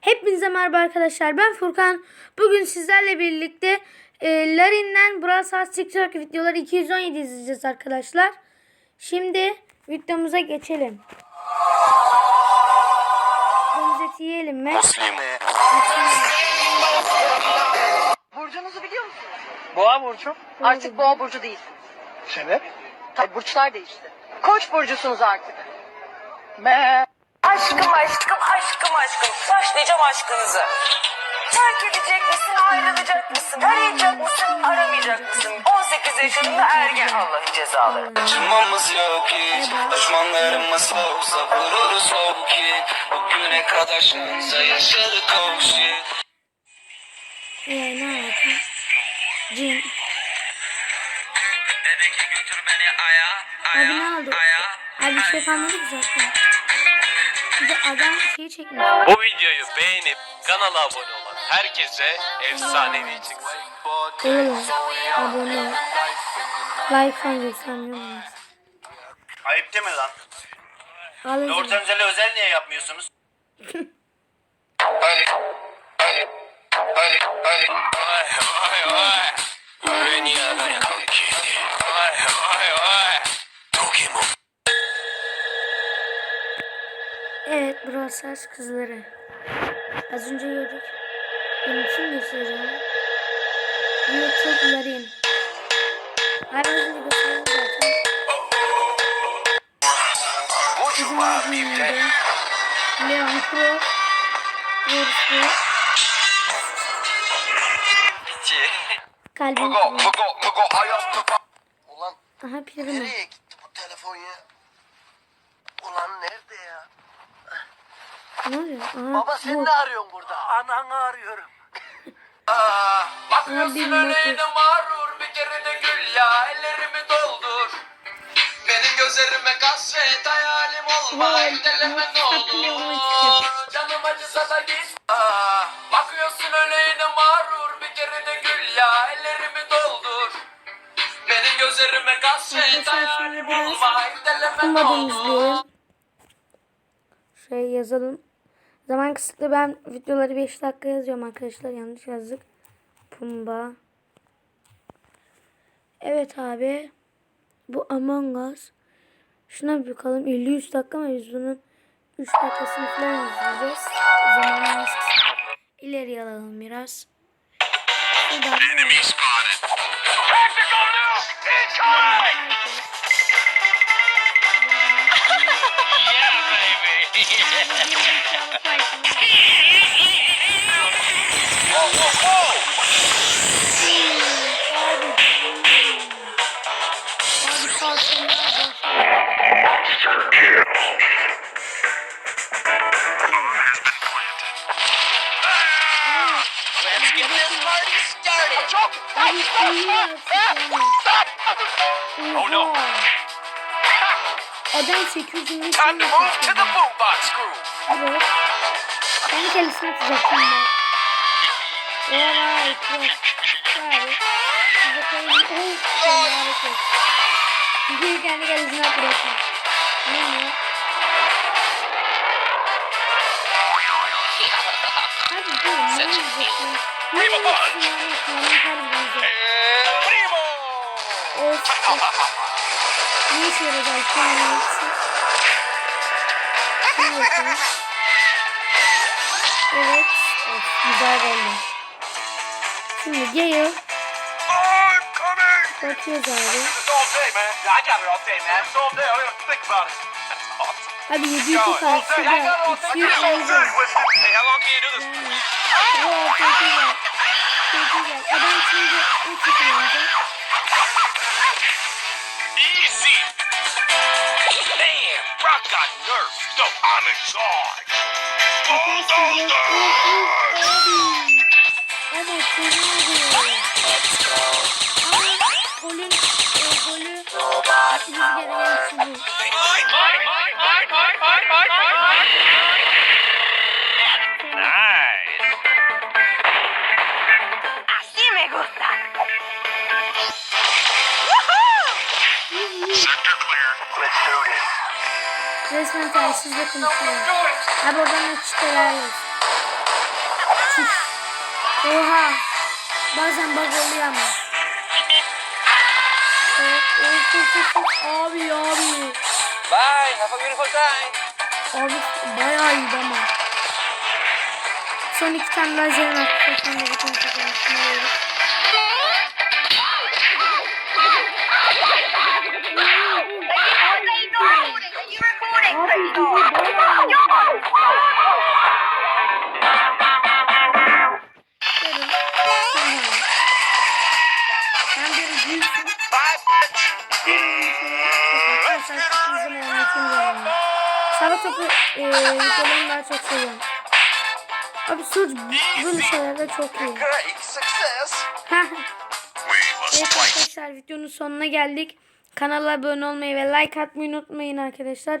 Hepinize merhaba arkadaşlar. Ben Furkan. Bugün sizlerle birlikte e, Larin'den Brawl Stars TikTok videoları 217 izleyeceğiz arkadaşlar. Şimdi videomuza geçelim. Domuz yiyelim mi? Burcunuzu biliyor musunuz? Boğa burcu. Artık boğa burcu değil. Sebep? Tabii burçlar değişti. Koç burcusunuz artık. Me. Aşkım aşkım aşkım aşkım başlayacağım aşkınızı. Terk edecek misin ayrılacak mısın arayacak mısın aramayacak mısın 18 yaşında ergen Allah'ın cezaları. Acımamız yok hiç Düşmanlarımız soğuksa vururuz o ki Bugüne kadar şansa yaşadık o shit Ee, ne alaka? Cin. Abi ne oldu? Abi bir şey kalmadı ki zaten. Bir de adam şeyi çekmiş. Bu videoyu beğenip kanala abone olan herkese efsanevi çıksın. Oğlum abone ol. Like falan göstermiyor Ayıp değil mi lan? Alın. Özel'e özel niye yapmıyorsunuz? Evet Brawl Stars kızları. Az önce gördük. Benim için göstereceğim. YouTube'larım. Her az önce gösterdim zaten. Güzel gününde. Leon Pro. Vuruşu. Kalbim. Ulan Aha Pirma. nereye gitti bu telefon ya? Ulan nerede ya? Ne oluyor? Aha Baba sen bu. ne arıyorsun burada? Ananı arıyorum. Bir Bakıyorsun motor. mağrur bir kere de gül ya ellerimi doldur Benim gözlerime kasvet hayalim olma Vay, Gideleme ne olur Canım acısa da git Aa, Bakıyorsun öleğine mağrur bir kere de gül ya ellerimi doldur Benim gözlerime kasvet hayalim olma Gideleme ne olur. Şey yazalım. Zaman kısıtlı ben videoları 5 dakika yazıyorum arkadaşlar. Yanlış yazdık. Pumba. Evet abi. Bu Among Us. Şuna bir bakalım. 53 dakika ama biz bunun 3 dakikasını falan izleyeceğiz. Zamanımız. İleri alalım biraz. Şuradan. Abi kalsınlar da. Let's get Adam 820 Time to move to the crew Evet. Kendi kendisine atacak şimdi. Vay çok. Abi. Bize koyun. Oh. Kendi hareket. Videoyu kendi kendisine bırakın. Ne ya? Hadi dur. Ne yapacaksın? Ne yapacaksın? Ne yapacaksın? Primo! Of. Ne işe yarayacak? Şimdi yapsın. Şimdi yapalım. Evet. Of, güzel oldu. Şimdi Gale bakıyoruz abi. It's all day, man. I got it all day, man. It's all day. I don't Damn, Brock got nerfed, so I'm in charge. Sector clear. Let's do this. Resmen telsizle konuşuyor. Abi oradan açık helal olsun. Şiş. Oha. Bazen bug oluyor ama. Of, of, of. Abi abi. Bye, have a beautiful time. Abi bayağı iyiydi ama. Son iki tane daha zeyn attık. Sonra bütün Sabah topu e, videolarını daha çok seviyorum. Abi Surge böyle şeylerde çok iyi. Evet arkadaşlar videonun sonuna geldik. Kanala abone olmayı ve like atmayı unutmayın arkadaşlar.